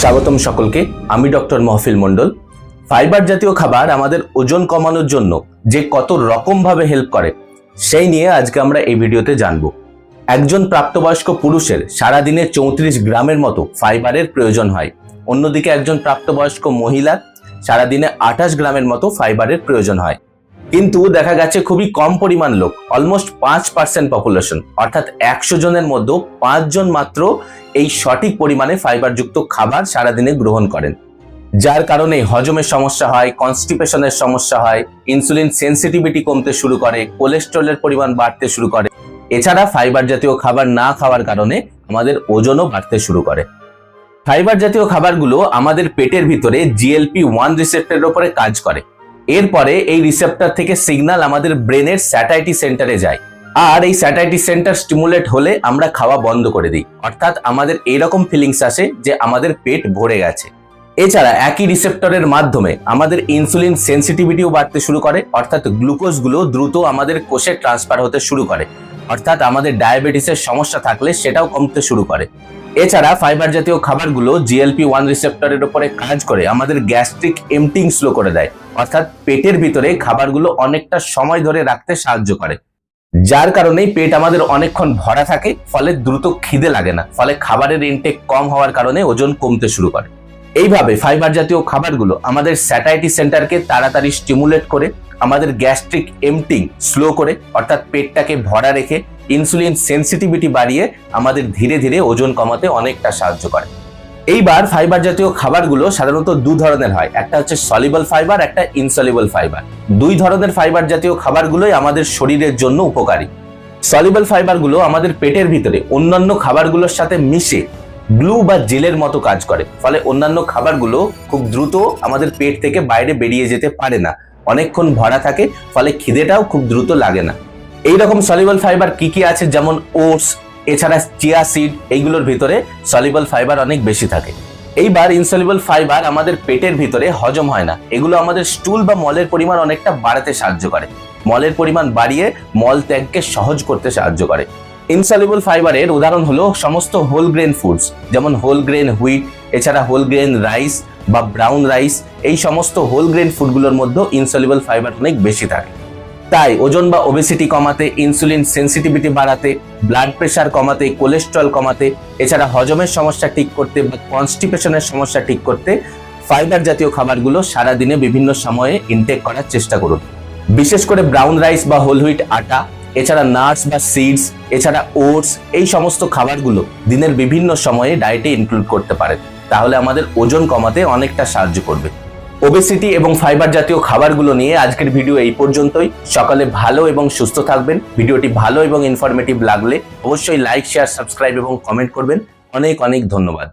স্বাগতম সকলকে। আমি ডক্টর মহফিল মণ্ডল। ফাইবার জাতীয় খাবার আমাদের ওজন কমানোর জন্য যে কত রকমভাবে হেল্প করে, সেই নিয়ে আজকে আমরা এই ভিডিওতে জানব। একজন প্রাপ্তবয়স্ক পুরুষের সারাদিনে চৌত্রিশ গ্রামের মতো ফাইবারের প্রয়োজন হয়। অন্যদিকে একজন প্রাপ্তবয়স্ক মহিলার সারাদিনে আঠাশ গ্রামের মতো ফাইবারের প্রয়োজন হয়। কিন্তু দেখা গেছে খুবই কম পরিমাণ লোক অলমোস্ট পাঁচ পার্সেন্ট পপুলেশন অর্থাৎ একশো জনের মধ্যে পাঁচজন মাত্র এই সঠিক পরিমাণে ফাইবারযুক্ত খাবার সারাদিনে গ্রহণ করেন। যার কারণে হজমের সমস্যা হয় কনস্টিপেশনের সমস্যা হয় ইনসুলিন সেন্সিটিভিটি কমতে শুরু করে কোলেস্ট্রলের পরিমাণ বাড়তে শুরু করে। এছাড়া ফাইবার জাতীয় খাবার না খাওয়ার কারণে আমাদের ওজনও বাড়তে শুরু করে। ফাইবার জাতীয় খাবারগুলো আমাদের পেটের ভিতরে জিএলপি ওয়ান রিসেপ্টরের ওপরে কাজ করে। এরপরে এই রিসেপ্টার থেকে সিগন্যাল আমাদের ব্রেনের স্যাটাইটি সেন্টারে যায়। আর এই স্যাটাইটি সেন্টার স্টিমুলেট হলে আমরা খাওয়া বন্ধ করে দিই। অর্থাৎ আমাদের এইরকম ফিলিংস আসে যে আমাদের পেট ভরে গেছে। এছাড়া একই রিসেপ্টরের মাধ্যমে আমাদের ইনসুলিন সেন্সিটিভিটিও বাড়তে শুরু করে। অর্থাৎ গ্লুকোজগুলো দ্রুত আমাদের কোষে ট্রান্সফার হতে শুরু করে। অর্থাৎ আমাদের ডায়াবেটিসের সমস্যা থাকলে সেটাও কমতে শুরু করে। এছাড়া ফাইবার জাতীয় খাবারগুলো জিএলপি ওয়ান রিসেপ্টরের উপরে কাজ করে। আমাদের গ্যাস্ট্রিক এমটিং স্লো করে দেয়। অর্থাৎ পেটের ভিতরে খাবারগুলো অনেকটা সময় ধরে রাখতে সাহায্য করে। যার কারণেই পেট আমাদের অনেকক্ষণ ভরা থাকে, ফলে দ্রুত খিদে লাগে না। ফলে খাবারের ইনটেক কম হওয়ার কারণে ওজন কমতে শুরু করে। এইভাবে ফাইবার জাতীয় খাবারগুলো আমাদের স্যাটাইটি সেন্টারকে তাড়াতাড়ি স্টিমুলেট করে, আমাদের গ্যাস্ট্রিক এমটিং স্লো করে, অর্থাৎ পেটটাকে ভরা রেখে ইনসুলিন সেন্সিটিভিটি বাড়িয়ে আমাদের ধীরে ধীরে ওজন কমাতে অনেকটা সাহায্য করে। এইবার ফাইবার জাতীয় খাবারগুলো সাধারণত দু ধরনের হয়। একটা হচ্ছে সলিবল ফাইবার একটা ইনসলিবল ফাইবার দুই ধরনের ফাইবার জাতীয় খাবারগুলোই আমাদের শরীরের জন্য উপকারী। সলিবল ফাইবারগুলো আমাদের পেটের ভিতরে অন্যান্য খাবারগুলোর সাথে মিশে গ্লু বা জেলের মতো কাজ করে। ফলে অন্যান্য খাবারগুলো খুব দ্রুত আমাদের পেট থেকে বাইরে বেরিয়ে যেতে পারে না। অনেকক্ষণ ভরা থাকে, ফলে খিদেটাও খুব দ্রুত লাগে না। এইরকম সলিবল ফাইবার কি কি আছে? যেমন ওটস এছাড়া চিয়া সিড এইগুলোর ভিতরে সলিবল ফাইবার অনেক বেশি থাকে। এইবার ইনসলিবল ফাইবার আমাদের পেটের ভিতরে হজম হয় না। এগুলো আমাদের স্টুল বা মলের পরিমাণ অনেকটা বাড়াতে সাহায্য করে। মলের পরিমাণ বাড়িয়ে মল ত্যাগকে সহজ করতে সাহায্য করে। ইনসলিবল ফাইবারের উদাহরণ হলো সমস্ত হোল গ্রেন ফুডস যেমন হোল গ্রেন হুইট এছাড়া হোল গ্রেন রাইস বা ব্রাউন রাইস এই সমস্ত হোল গ্রেন ফুডগুলোর মধ্যে ইনসলিবল ফাইবার অনেক বেশি থাকে। তাই ওজন বা ওবেসিটি কমাতে ইনসুলিন সেন্সিটিভিটি বাড়াতে ব্লাড প্রেশার কমাতে কোলেস্ট্রল কমাতে, এছাড়া হজমের সমস্যা ঠিক করতে বা কনস্টিপেশনের সমস্যা ঠিক করতে ফাইবার জাতীয় খাবারগুলো সারাদিনে বিভিন্ন সময়ে ইনটেক করার চেষ্টা করুন। বিশেষ করে ব্রাউন রাইস বা হোল হুইট আটা, এছাড়া নাটস বা সিডস এছাড়া ওটস এই সমস্ত খাবারগুলো দিনের বিভিন্ন সময়ে ডায়েটে ইনক্লুড করতে পারেন। তাহলে আমাদের ওজন কমাতে অনেকটা সাহায্য করবে। ওবেসিটি এবং ফাইবার জাতীয় খাবারগুলো নিয়ে আজকের ভিডিও এই পর্যন্তই। সকালে ভালো এবং সুস্থ থাকবেন। ভিডিওটি ভালো এবং ইনফরমেটিভ লাগলে অবশ্যই লাইক শেয়ার সাবস্ক্রাইব এবং কমেন্ট করবেন। অনেক অনেক ধন্যবাদ।